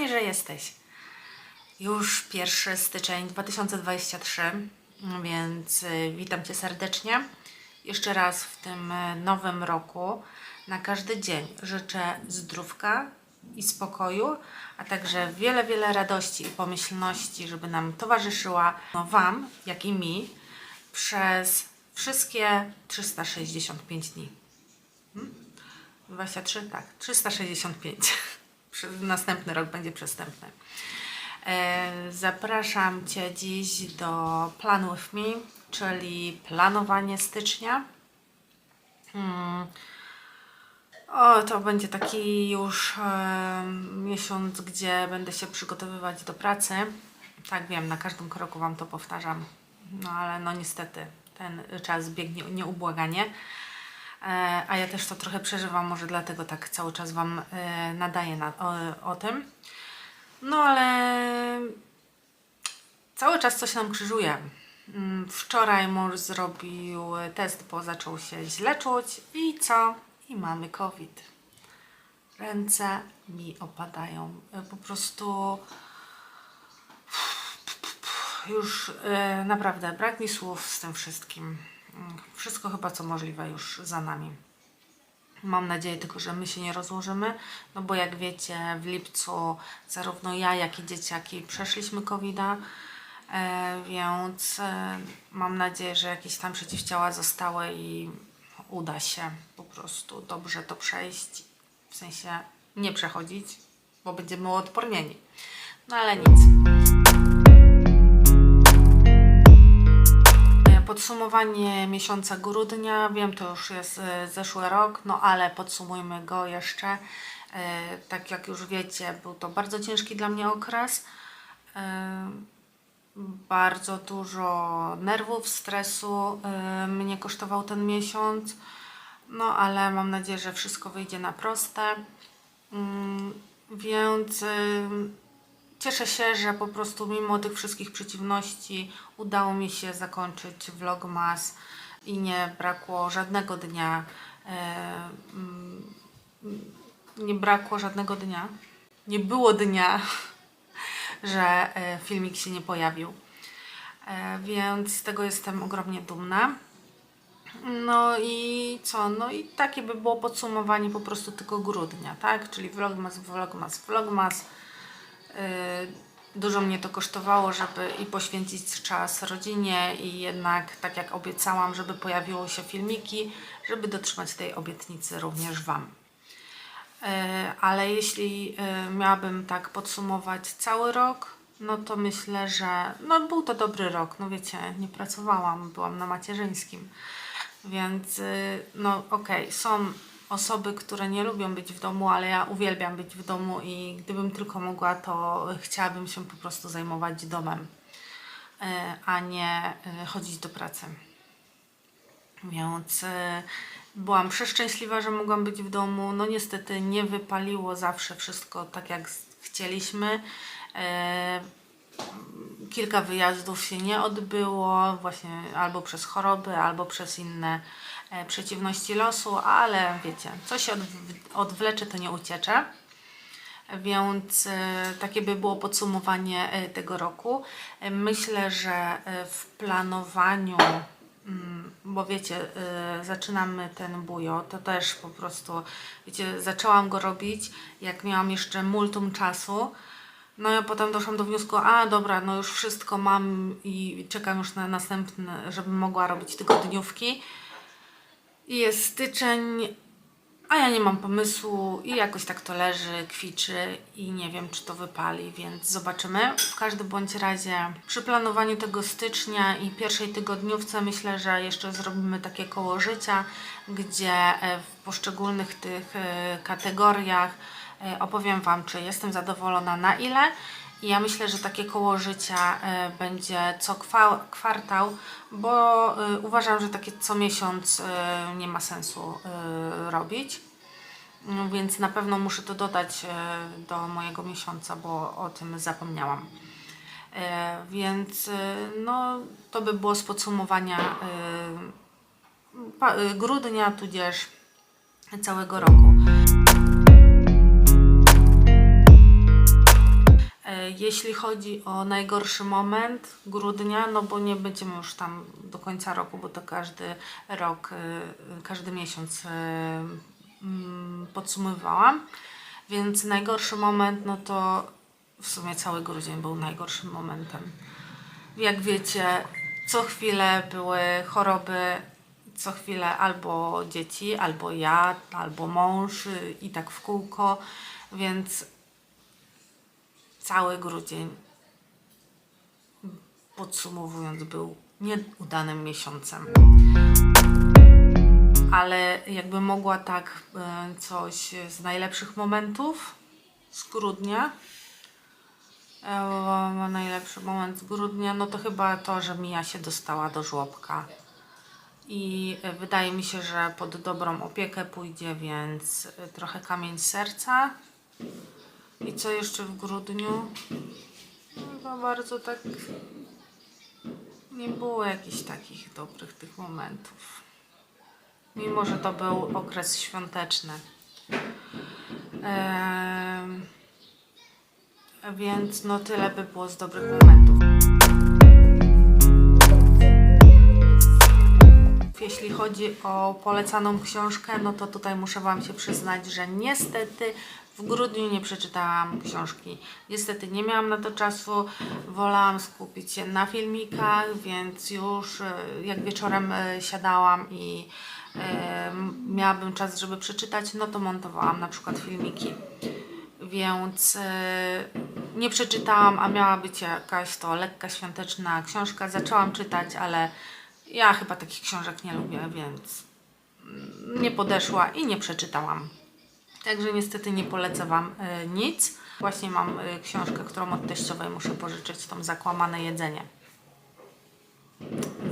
Fajnie, że jesteś. Już 1 styczeń 2023, więc y, witam Cię serdecznie. Jeszcze raz w tym y, nowym roku na każdy dzień życzę zdrówka i spokoju, a także wiele, wiele radości i pomyślności, żeby nam towarzyszyła no Wam, jak i mi, przez wszystkie 365 dni. 23, tak, 365. Następny rok będzie przestępny. E, Zapraszam Cię dziś do Plan With Me, czyli planowanie stycznia. Mm. O, to będzie taki już e, miesiąc, gdzie będę się przygotowywać do pracy. Tak wiem, na każdym kroku Wam to powtarzam. No ale no niestety, ten czas biegnie nieubłaganie. E, a ja też to trochę przeżywam, może dlatego tak cały czas Wam e, nadaję na, o, o tym. No ale cały czas coś nam krzyżuje. Mm, Wczoraj mąż zrobił test, bo zaczął się źle czuć i co? I mamy COVID. Ręce mi opadają. E, Po prostu już naprawdę brak mi słów z tym wszystkim. Wszystko chyba co możliwe już za nami. Mam nadzieję tylko, że my się nie rozłożymy, no bo jak wiecie, w lipcu zarówno ja, jak i dzieciaki przeszliśmy covid e, więc e, mam nadzieję, że jakieś tam przeciwciała zostały i uda się po prostu dobrze to przejść, w sensie nie przechodzić, bo będziemy odpornieni. No ale nic. Podsumowanie miesiąca grudnia. Wiem, to już jest e, zeszły rok, no ale podsumujmy go jeszcze. E, Tak jak już wiecie, był to bardzo ciężki dla mnie okres. E, Bardzo dużo nerwów, stresu mnie kosztował ten miesiąc. No ale mam nadzieję, że wszystko wyjdzie na proste. Mm, Więc Cieszę się, że po prostu mimo tych wszystkich przeciwności udało mi się zakończyć vlogmas i nie brakło żadnego dnia. E, mm, nie brakło żadnego dnia. Nie było dnia, że e, filmik się nie pojawił. E, więc z tego jestem ogromnie dumna. No i co? No i takie by było podsumowanie po prostu tylko grudnia, tak? Czyli vlogmas, vlogmas, vlogmas. Yy, Dużo mnie to kosztowało, żeby i poświęcić czas rodzinie i jednak, tak jak obiecałam, żeby pojawiły się filmiki, żeby dotrzymać tej obietnicy również Wam. Yy, Ale jeśli yy, miałabym tak podsumować cały rok, no to myślę, że no był to dobry rok. No wiecie, nie pracowałam, byłam na macierzyńskim. Więc y, no okej, są osoby, które nie lubią być w domu, ale ja uwielbiam być w domu i gdybym tylko mogła, to chciałabym się po prostu zajmować domem, y, a nie y, chodzić do pracy. Więc y, byłam przeszczęśliwa, że mogłam być w domu. No niestety nie wypaliło zawsze wszystko tak, jak chcieliśmy. Kilka wyjazdów się nie odbyło, właśnie albo przez choroby, albo przez inne e, przeciwności losu, ale wiecie, co się odw- odwlecze, to nie uciecze. Więc e, takie by było podsumowanie e, tego roku. E, Myślę, że e, w planowaniu, mm, bo wiecie, e, zaczynamy ten bujo, to też po prostu, wiecie, zaczęłam go robić, jak miałam jeszcze multum czasu. No ja potem doszłam do wniosku, a dobra, no już wszystko mam i czekam już na następne, żebym mogła robić tygodniówki. Jest styczeń, a ja nie mam pomysłu i jakoś tak to leży, kwiczy i nie wiem, czy to wypali, więc zobaczymy. W każdym bądź razie przy planowaniu tego stycznia i pierwszej tygodniówce myślę, że jeszcze zrobimy takie koło życia, gdzie e, w poszczególnych tych e, kategoriach e, opowiem Wam, czy jestem zadowolona na ile. I ja myślę, że takie koło życia e, będzie co kwa- kwartał, bo e, uważam, że takie co miesiąc e, nie ma sensu robić. No, Więc na pewno muszę to dodać do mojego miesiąca, bo o tym zapomniałam. Więc no, to by było z podsumowania grudnia, tudzież całego roku. Jeśli chodzi o najgorszy moment grudnia, no bo nie będziemy już tam do końca roku, bo to każdy rok, y, każdy miesiąc y, mm, podsumowywałam. Więc najgorszy moment, no to w sumie cały grudzień był najgorszym momentem. Jak wiecie, co chwilę były choroby, co chwilę albo dzieci, albo ja, albo mąż y, i tak w kółko, więc cały grudzień podsumowując był nieudanym miesiącem. Ale jakby mogła tak e, coś z najlepszych momentów z grudnia. E, najlepszy moment z grudnia, no to chyba to, że Mija się dostała do żłobka. I wydaje mi się, że pod dobrą opiekę pójdzie, więc e, trochę kamień serca. I co jeszcze w grudniu? No za bardzo tak nie było jakichś takich dobrych tych momentów. Mimo, że to był okres świąteczny. Więc no tyle by było z dobrych momentów. Jeśli chodzi o polecaną książkę, no to tutaj muszę Wam się przyznać, że niestety w grudniu nie przeczytałam książki. Niestety nie miałam na to czasu, wolałam skupić się na filmikach, więc już e, jak wieczorem e, siadałam i e, miałabym czas, żeby przeczytać, no to montowałam na przykład filmiki więc nie przeczytałam, a miała być jakaś to lekka świąteczna książka. Zaczęłam czytać, ale ja chyba takich książek nie lubię, więc mm, nie podeszła i nie przeczytałam. Także niestety nie polecę Wam e, nic. Właśnie mam e, książkę, którą od teściowej muszę pożyczyć, tą Zakłamane jedzenie.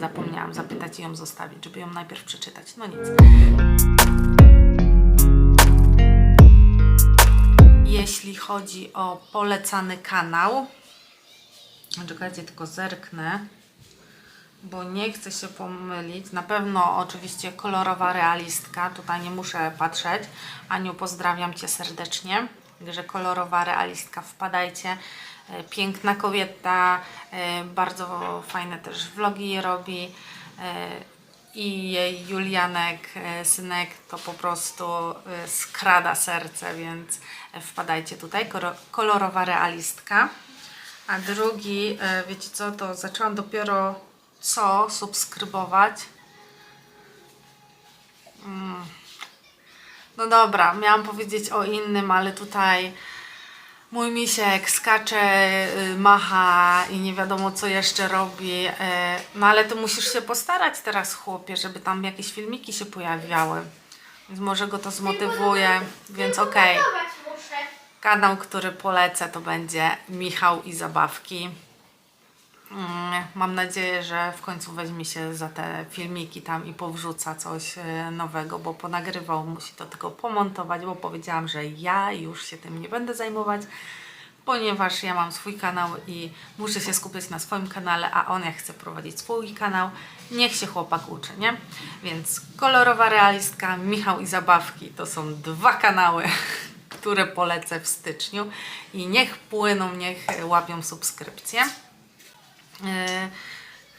Zapomniałam zapytać i ją zostawić, żeby ją najpierw przeczytać. No nic. Jeśli chodzi o polecany kanał, czekajcie, tylko zerknę, bo nie chcę się pomylić. Na pewno oczywiście kolorowa realistka, tutaj nie muszę patrzeć. Aniu, pozdrawiam Cię serdecznie, że kolorowa realistka, wpadajcie. E, Piękna kobieta, e, bardzo fajne też vlogi robi. E, i jej Julianek, synek, to po prostu skrada serce, więc wpadajcie tutaj. Kolorowa realistka. A drugi, wiecie co, to zaczęłam dopiero co subskrybować. Mm. No dobra, miałam powiedzieć o innym, ale tutaj mój misiek skacze, y, macha i nie wiadomo co jeszcze robi. e, No ale to musisz się postarać teraz, chłopie, żeby tam jakieś filmiki się pojawiały. Więc może go to zmotywuje, więc okej. Muszę. Kanał, który polecę, to będzie Michał i Zabawki. Mm, Mam nadzieję, że w końcu weźmie się za te filmiki tam i powrzuca coś e, nowego, bo ponagrywał, musi to tylko pomontować, bo powiedziałam, że ja już się tym nie będę zajmować, ponieważ ja mam swój kanał i muszę się skupić na swoim kanale, a on jak chce prowadzić swój kanał, niech się chłopak uczy, nie? Więc kolorowa realistka, Michał i Zabawki to są dwa kanały, które polecę w styczniu i niech płyną, niech łapią subskrypcję. E,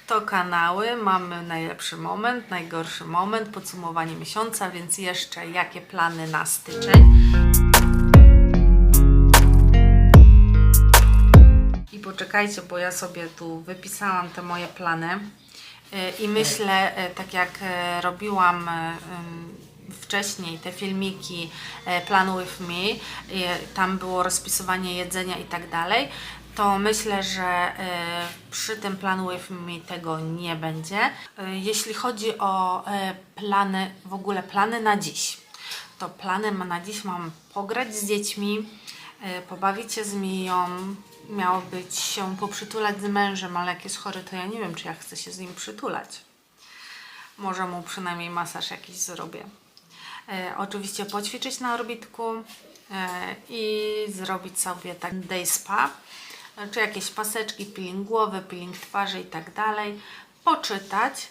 To kanały, mamy najlepszy moment, najgorszy moment, podsumowanie miesiąca, więc jeszcze jakie plany na styczeń. I poczekajcie, bo ja sobie tu wypisałam te moje plany E, i myślę, e, tak jak robiłam wcześniej te filmiki Plan With Me, tam było rozpisywanie jedzenia i tak dalej, to myślę, że e, przy tym Plan With Me tego nie będzie. E, Jeśli chodzi o e, plany, w ogóle plany na dziś, to plany na dziś mam pograć z dziećmi, pobawić się z Miją, miało być się poprzytulać z mężem, ale jak jest chory, to ja nie wiem, czy ja chcę się z nim przytulać. Może mu przynajmniej masaż jakiś zrobię. Oczywiście poćwiczyć na orbitku i zrobić sobie tak day spa, czy jakieś paseczki, peeling głowy, peeling twarzy i tak dalej. Poczytać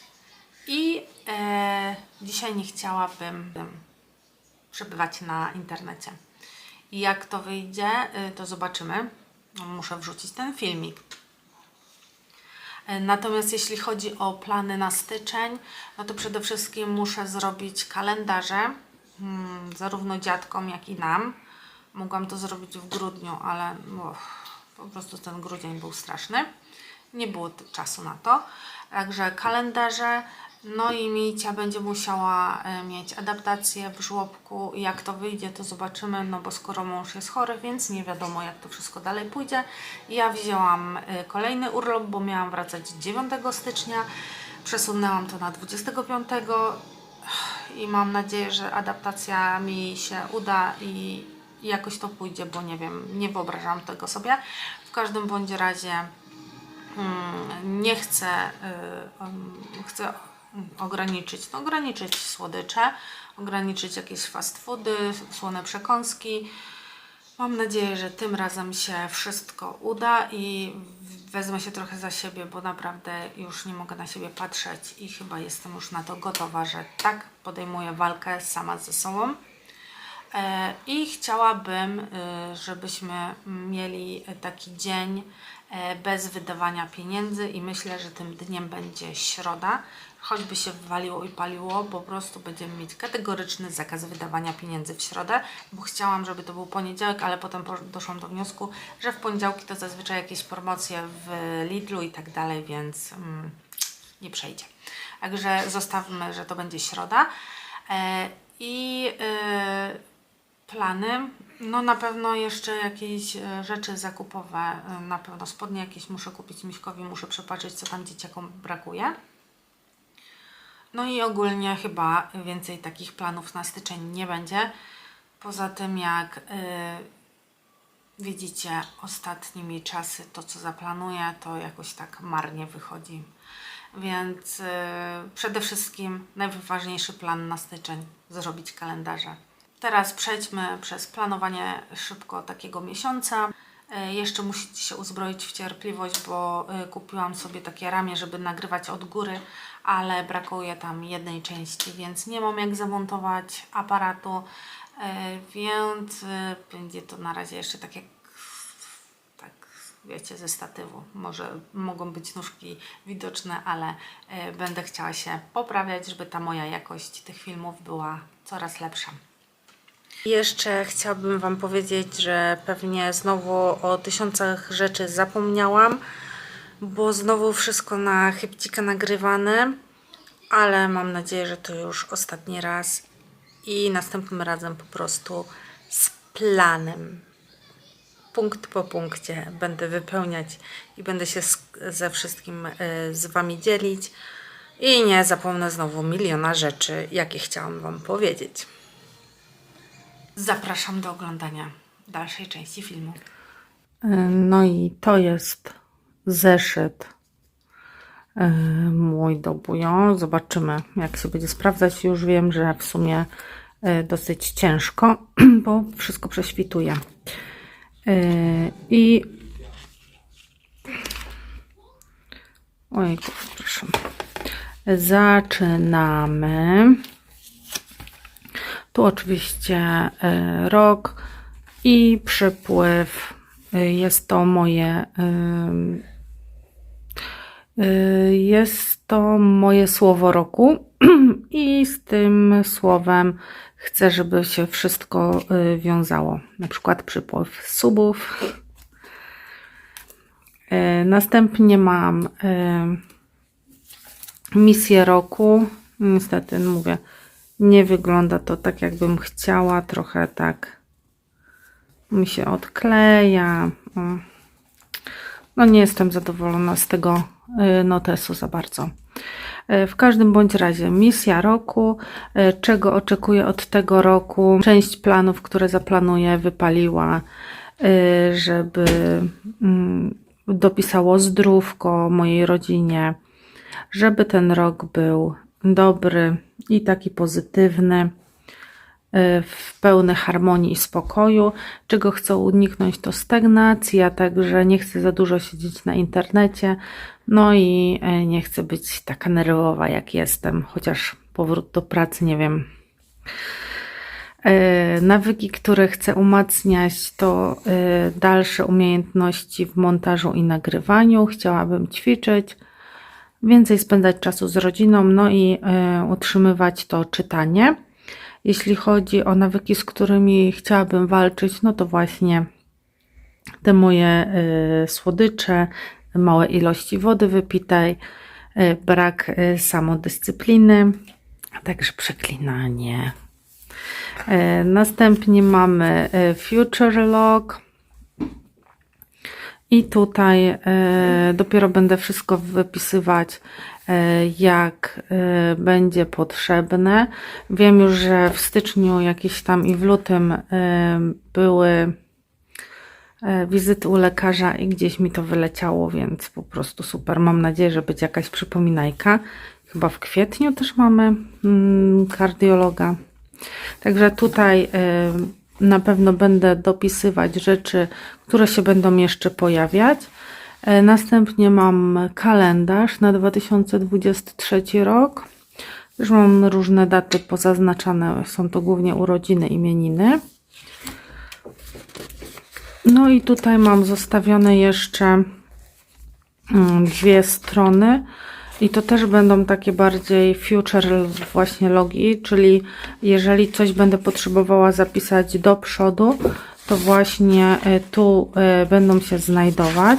i e, dzisiaj nie chciałabym przebywać na internecie. I jak to wyjdzie, y, to zobaczymy. muszę wrzucić ten filmik. E, Natomiast jeśli chodzi o plany na styczeń, no to przede wszystkim muszę zrobić kalendarze, mm, zarówno dziadkom, jak i nam. Mogłam to zrobić w grudniu, ale po prostu ten grudzień był straszny. Nie było czasu na to. Także kalendarze, no i Micia będzie musiała e, mieć adaptację w żłobku. Jak to wyjdzie, to zobaczymy, no bo skoro mąż jest chory, więc nie wiadomo jak to wszystko dalej pójdzie. Ja wzięłam e, kolejny urlop, bo miałam wracać 9 stycznia. Przesunęłam to na 25 i mam nadzieję, że adaptacja mi się uda i jakoś to pójdzie, bo nie wiem, nie wyobrażam tego sobie. W każdym bądź razie mm, nie chcę, y, um, chcę ograniczyć, no, ograniczyć słodycze, ograniczyć jakieś fast foody, słone przekąski. Mam nadzieję, że tym razem się wszystko uda i wezmę się trochę za siebie, bo naprawdę już nie mogę na siebie patrzeć i chyba jestem już na to gotowa, że tak podejmuję walkę sama ze sobą. E, I chciałabym, y, żebyśmy mieli taki dzień e, bez wydawania pieniędzy i myślę, że tym dniem będzie środa. Choćby się waliło i paliło, po prostu będziemy mieć kategoryczny zakaz wydawania pieniędzy w środę, bo chciałam, żeby to był poniedziałek, ale potem po- doszłam do wniosku, że w poniedziałki to zazwyczaj jakieś promocje w Lidlu i tak dalej, więc mm, nie przejdzie. Także zostawmy, że to będzie środa. E, I e, plany. No na pewno jeszcze jakieś e, rzeczy zakupowe, e, na pewno spodnie jakieś muszę kupić Miśkowi, muszę przepatrzeć co tam dzieciakom brakuje. No i ogólnie chyba więcej takich planów na styczeń nie będzie. Poza tym jak y, widzicie ostatnimi czasy to co zaplanuję to jakoś tak marnie wychodzi. Więc y, przede wszystkim najważniejszy plan na styczeń zrobić kalendarze. Teraz przejdźmy przez planowanie szybko takiego miesiąca. E, Jeszcze musicie się uzbroić w cierpliwość, bo e, kupiłam sobie takie ramię, żeby nagrywać od góry, ale brakuje tam jednej części, więc nie mam jak zamontować aparatu, e, więc będzie to na razie jeszcze tak jak tak wiecie, ze statywu. Może mogą być nóżki widoczne, ale będę chciała się poprawiać, żeby ta moja jakość tych filmów była coraz lepsza. Jeszcze chciałabym Wam powiedzieć, że pewnie znowu o tysiącach rzeczy zapomniałam, bo znowu wszystko na chybcika nagrywane, ale mam nadzieję, że to już ostatni raz i następnym razem po prostu z planem. Punkt po punkcie będę wypełniać i będę się z, ze wszystkim y, z Wami dzielić. I nie zapomnę znowu miliona rzeczy, jakie chciałam Wam powiedzieć. Zapraszam do oglądania dalszej części filmu. No i to jest zeszyt e, mój do bują. Zobaczymy, jak się będzie sprawdzać. Już wiem, że w sumie e, dosyć ciężko, bo wszystko prześwituje. E, I ojku, przepraszam. Zaczynamy. Tu oczywiście e, rok i przypływ. E, Jest to moje. e, Jest to moje słowo roku i z tym słowem chcę, żeby się wszystko wiązało. Na przykład przypływ subów. Następnie mam misję roku. Niestety, mówię, nie wygląda to tak, jakbym chciała. Trochę tak mi się odkleja. No nie jestem zadowolona z tego y, notesu za bardzo. Y, W każdym bądź razie misja roku, y, czego oczekuję od tego roku. Część planów, które zaplanuję, wypaliła, żeby mm, dopisało zdrówko mojej rodzinie, żeby ten rok był dobry i taki pozytywny, y, w pełnej harmonii i spokoju. Czego chcę uniknąć to stagnacja, także nie chcę za dużo siedzieć na internecie, no i y, nie chcę być taka nerwowa jak jestem, chociaż powrót do pracy, nie wiem, E, Nawyki, które chcę umacniać, to e, dalsze umiejętności w montażu i nagrywaniu. Chciałabym ćwiczyć, więcej spędzać czasu z rodziną, no i e, utrzymywać to czytanie. Jeśli chodzi o nawyki, z którymi chciałabym walczyć, no to właśnie te moje y, słodycze, małe ilości wody wypitej, y, brak samodyscypliny, a także przeklinanie. Następnie mamy Future Log. I tutaj e, dopiero będę wszystko wypisywać, e, jak e, będzie potrzebne. Wiem już, że w styczniu jakieś tam i w lutym e, były e, wizyty u lekarza i gdzieś mi to wyleciało, więc po prostu super. Mam nadzieję, że będzie jakaś przypominajka. Chyba w kwietniu też mamy mm, kardiologa. Także tutaj y, na pewno będę dopisywać rzeczy, które się będą jeszcze pojawiać. E, Następnie mam kalendarz na 2023 rok. Już mam różne daty pozaznaczane, są to głównie urodziny, imieniny. No i tutaj mam zostawione jeszcze mm, dwie strony i to też będą takie bardziej future właśnie logi, czyli jeżeli coś będę potrzebowała zapisać do przodu, to właśnie e, tu e, będą się znajdować.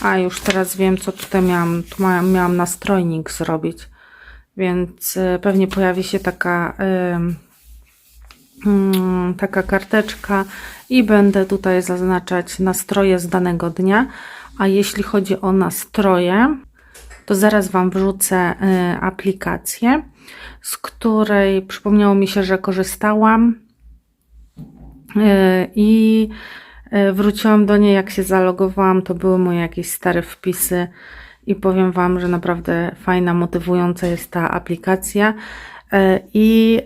A już teraz wiem, co tutaj miałam. Tu miałam, nastrojnik zrobić, więc e, pewnie pojawi się taka mm, taka karteczka i będę tutaj zaznaczać nastroje z danego dnia. A jeśli chodzi o nastroje, to zaraz Wam wrzucę y, aplikację, z której przypomniało mi się, że korzystałam y, i y, wróciłam do niej, jak się zalogowałam, to były moje jakieś stare wpisy i powiem Wam, że naprawdę fajna, motywująca jest ta aplikacja i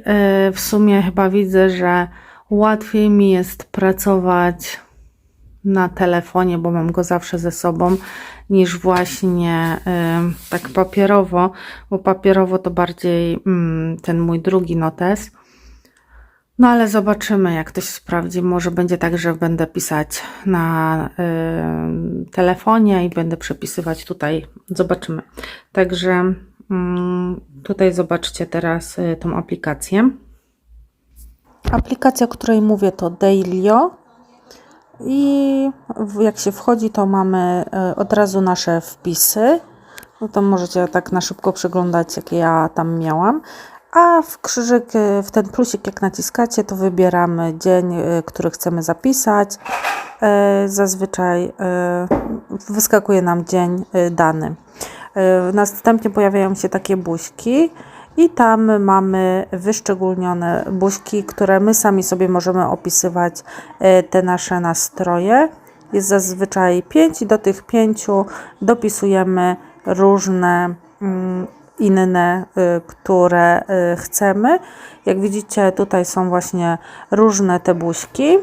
w sumie chyba widzę, że łatwiej mi jest pracować na telefonie, bo mam go zawsze ze sobą, niż właśnie y, tak papierowo, bo papierowo to bardziej mm, ten mój drugi notes. No ale zobaczymy, jak to się sprawdzi. Może będzie tak, że będę pisać na y, telefonie i będę przepisywać tutaj. Zobaczymy. Także mm, tutaj zobaczcie teraz y, tą aplikację. Aplikacja, o której mówię, to Dailyo. I jak się wchodzi, to mamy e, od razu nasze wpisy. No to możecie tak na szybko przeglądać, jakie ja tam miałam. A w krzyżyk, e, w ten plusik, jak naciskacie, to wybieramy dzień, e, który chcemy zapisać. Zazwyczaj wyskakuje nam dzień dany. Następnie pojawiają się takie buźki. I tam mamy wyszczególnione buźki, które my sami sobie możemy opisywać e, te nasze nastroje. Jest zazwyczaj 5 i do tych 5 dopisujemy różne mm, inne, y, które y, chcemy. Jak widzicie, tutaj są właśnie różne te buźki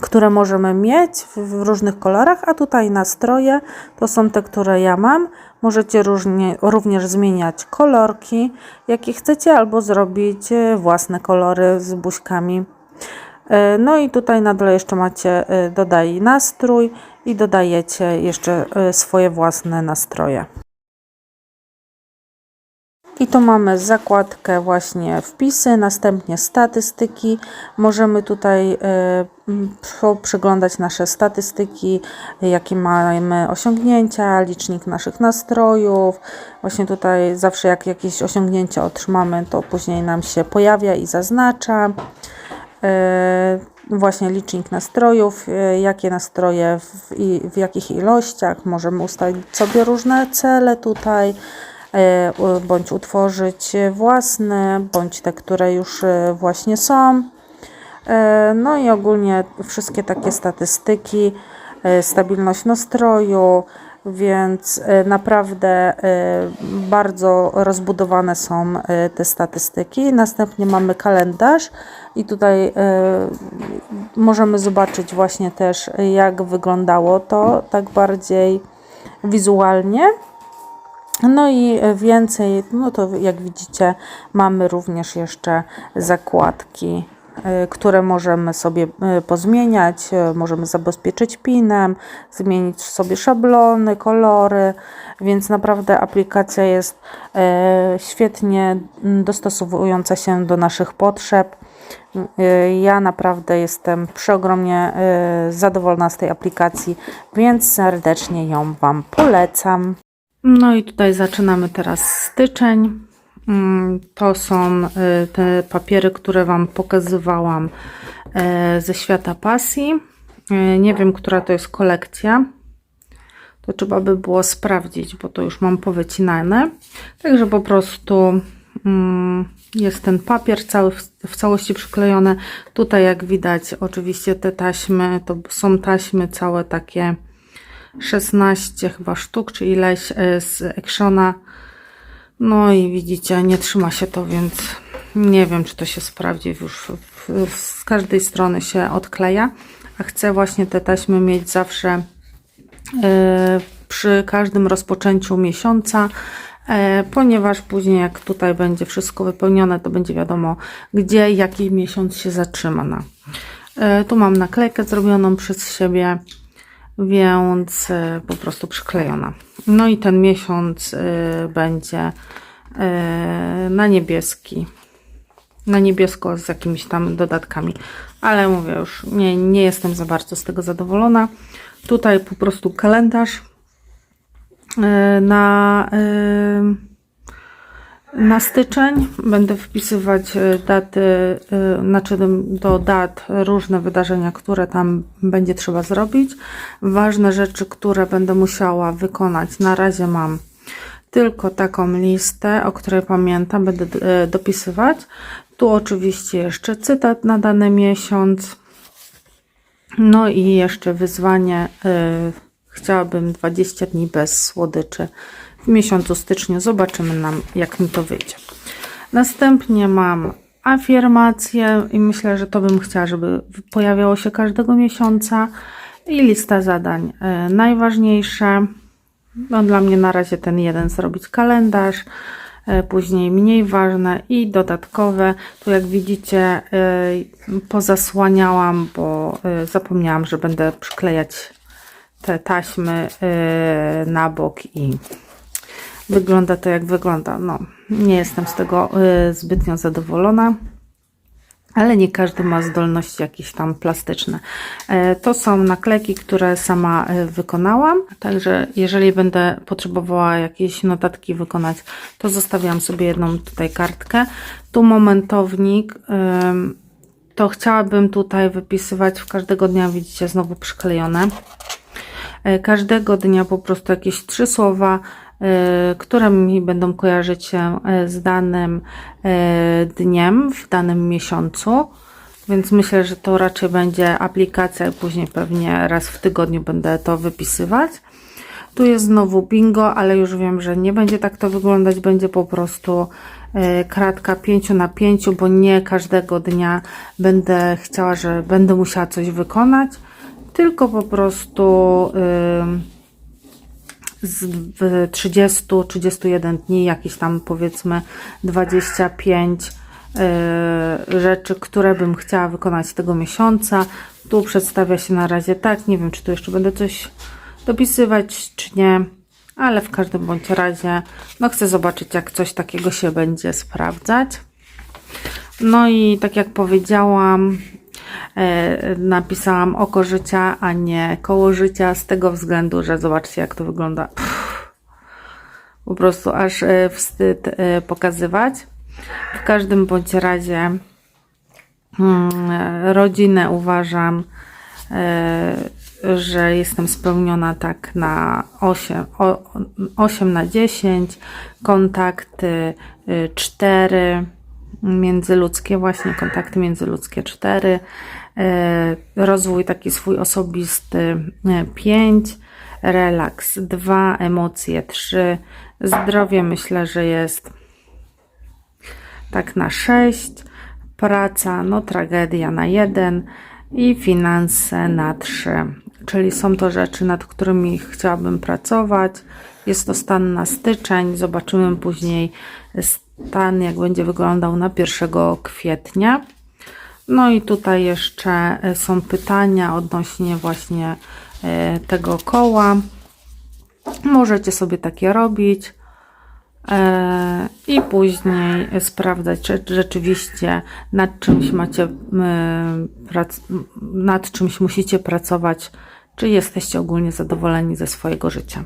które możemy mieć w, w różnych kolorach, a tutaj nastroje to są te, które ja mam. Możecie różnie, również zmieniać kolorki, jakie chcecie, albo zrobić e, własne kolory z buźkami. E, No i tutaj na dole jeszcze macie e, dodaj nastrój i dodajecie jeszcze swoje własne nastroje. I tu mamy zakładkę właśnie wpisy, następnie statystyki. Możemy tutaj e, przeglądać nasze statystyki, jakie mamy osiągnięcia, licznik naszych nastrojów. Właśnie tutaj zawsze jak jakieś osiągnięcie otrzymamy, to później nam się pojawia i zaznacza. E, Właśnie licznik nastrojów, e, jakie nastroje w, i w jakich ilościach. Możemy ustalić sobie różne cele tutaj bądź utworzyć własne, bądź te, które już e, właśnie są. E, No i ogólnie wszystkie takie statystyki, e, stabilność nastroju, więc e, naprawdę e, bardzo rozbudowane są e, te statystyki. Następnie mamy kalendarz i tutaj e, możemy zobaczyć właśnie też jak wyglądało to tak bardziej wizualnie. No i więcej, no to jak widzicie, mamy również jeszcze zakładki, y, które możemy sobie y, pozmieniać. Możemy zabezpieczyć pinem, zmienić sobie szablony, kolory, więc naprawdę aplikacja jest świetnie mm, dostosowująca się do naszych potrzeb. Ja naprawdę jestem przeogromnie zadowolona z tej aplikacji, więc serdecznie ją Wam polecam. No i tutaj zaczynamy teraz styczeń. Mm, To są y, te papiery, które Wam pokazywałam e, ze świata pasji. E, Nie wiem, która to jest kolekcja. To trzeba by było sprawdzić, bo to już mam powycinane. Także po prostu mm, jest ten papier cały w całości przyklejony. Tutaj jak widać oczywiście te taśmy, to są taśmy całe takie 16 chyba sztuk, czy ileś e, z Actiona. No i widzicie, nie trzyma się to, więc nie wiem, czy to się sprawdzi. Już z każdej strony się odkleja, a chcę właśnie te taśmy mieć zawsze e, przy każdym rozpoczęciu miesiąca, e, ponieważ później jak tutaj będzie wszystko wypełnione, to będzie wiadomo, gdzie jaki miesiąc się zatrzyma. E, Tu mam naklejkę zrobioną przez siebie, więc e, po prostu przyklejona. No i ten miesiąc e, będzie e, na niebieski. Na niebiesko z jakimiś tam dodatkami, ale mówię już, nie, nie jestem za bardzo z tego zadowolona. Tutaj po prostu kalendarz na, na styczeń. Będę wpisywać e, daty, e, znaczy do dat różne wydarzenia, które tam będzie trzeba zrobić. Ważne rzeczy, które będę musiała wykonać. Na razie mam tylko taką listę, o której pamiętam, będę e, dopisywać. Tu oczywiście jeszcze cytat na dany miesiąc. No i jeszcze wyzwanie. chciałabym 20 dni bez słodyczy w miesiącu styczniu. Zobaczymy nam, jak mi to wyjdzie. Następnie mam afirmacje i myślę, że to bym chciała, żeby pojawiało się każdego miesiąca. I lista zadań y, najważniejsze. No, dla mnie na razie ten jeden zrobić kalendarz, e, później mniej ważne i dodatkowe. Tu jak widzicie e, pozasłaniałam, bo e, zapomniałam, że będę przyklejać te taśmy e, na bok i wygląda to jak wygląda. No, nie jestem z tego e, zbytnio zadowolona ale nie każdy ma zdolności jakieś tam plastyczne. E, To są naklejki, które sama e, wykonałam, także jeżeli będę potrzebowała jakieś notatki wykonać, to zostawiam sobie jedną tutaj kartkę. Tu momentownik, ym, to chciałabym tutaj wypisywać w każdego dnia, widzicie, znowu przyklejone. E, Każdego dnia po prostu jakieś trzy słowa, które mi będą kojarzyć się e, z danym e, dniem w danym miesiącu. Więc myślę, że to raczej będzie aplikacja później pewnie raz w tygodniu będę to wypisywać. Tu jest znowu bingo, ale już wiem, że nie będzie tak to wyglądać. Będzie po prostu kratka 5 na 5, bo nie każdego dnia będę chciała, że będę musiała coś wykonać, tylko po prostu ym, z w 30, 31 dni, jakieś tam powiedzmy 25 y, rzeczy, które bym chciała wykonać tego miesiąca. Tu przedstawia się na razie tak, nie wiem czy tu jeszcze będę coś dopisywać czy nie, ale w każdym bądź razie no chcę zobaczyć jak coś takiego się będzie sprawdzać. No i tak jak powiedziałam, napisałam oko życia, a nie koło życia, z tego względu, że zobaczcie, jak to wygląda. Pff, po prostu aż e, wstyd e, pokazywać. W każdym bądź razie mm, e, rodzinę uważam, e, że jestem spełniona tak na 8, o- 8 na 10, kontakty 4 międzyludzkie, właśnie kontakty międzyludzkie 4, e, rozwój taki swój osobisty 5, relaks 2, emocje 3, zdrowie myślę, że jest tak na 6, praca, no tragedia na 1 i finanse na 3. czyli są to rzeczy, nad którymi chciałabym pracować. Jest to stan na styczeń. Zobaczymy później stan, jak będzie wyglądał na 1 kwietnia. No i tutaj jeszcze e, są pytania odnośnie właśnie e, tego koła. Możecie sobie takie robić. E, I później sprawdzać, czy rzeczywiście nad czymś macie, nad czymś musicie pracować, czy jesteście ogólnie zadowoleni ze swojego życia.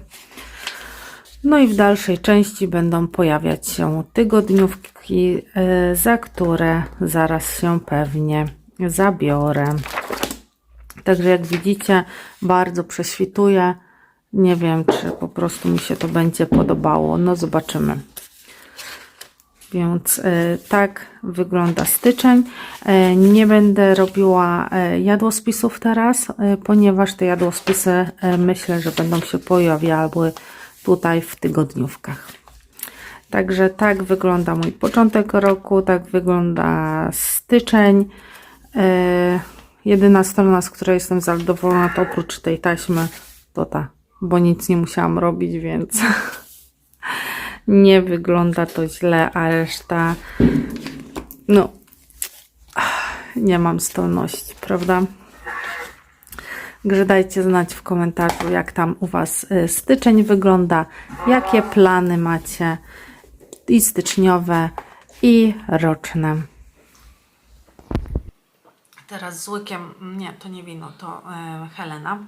No i w dalszej części będą pojawiać się tygodniówki, e, za które zaraz się pewnie zabiorę. Także jak widzicie, bardzo prześwituje. Nie wiem, czy po prostu mi się to będzie podobało. No zobaczymy. Więc e, tak wygląda styczeń. E, nie będę robiła jadłospisów teraz, ponieważ te jadłospisy myślę, że będą się pojawiały tutaj w tygodniówkach. Także tak wygląda mój początek roku, tak wygląda styczeń. E, jedyna strona, z której jestem zadowolona, to oprócz tej taśmy, to ta, bo nic nie musiałam robić, więc nie wygląda to źle, a reszta, no, nie mam zdolności, prawda? Także dajcie znać w komentarzu, jak tam u Was y, styczeń wygląda, jakie plany macie i styczniowe, i roczne. Teraz z łykiem, nie, to nie wino, to e, Helena.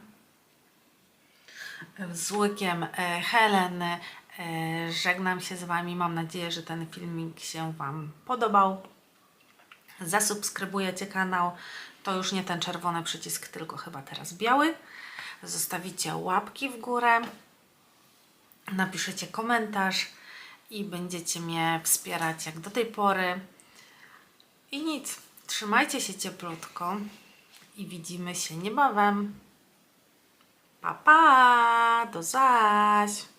Z łykiem e, żegnam się z Wami. Mam nadzieję, że ten filmik się Wam podobał. Zasubskrybujecie kanał. To już nie ten czerwony przycisk, tylko chyba teraz biały. Zostawicie łapki w górę. Napiszecie komentarz i będziecie mnie wspierać jak do tej pory. I nic. Trzymajcie się cieplutko i widzimy się niebawem. Pa, pa! Do zaś!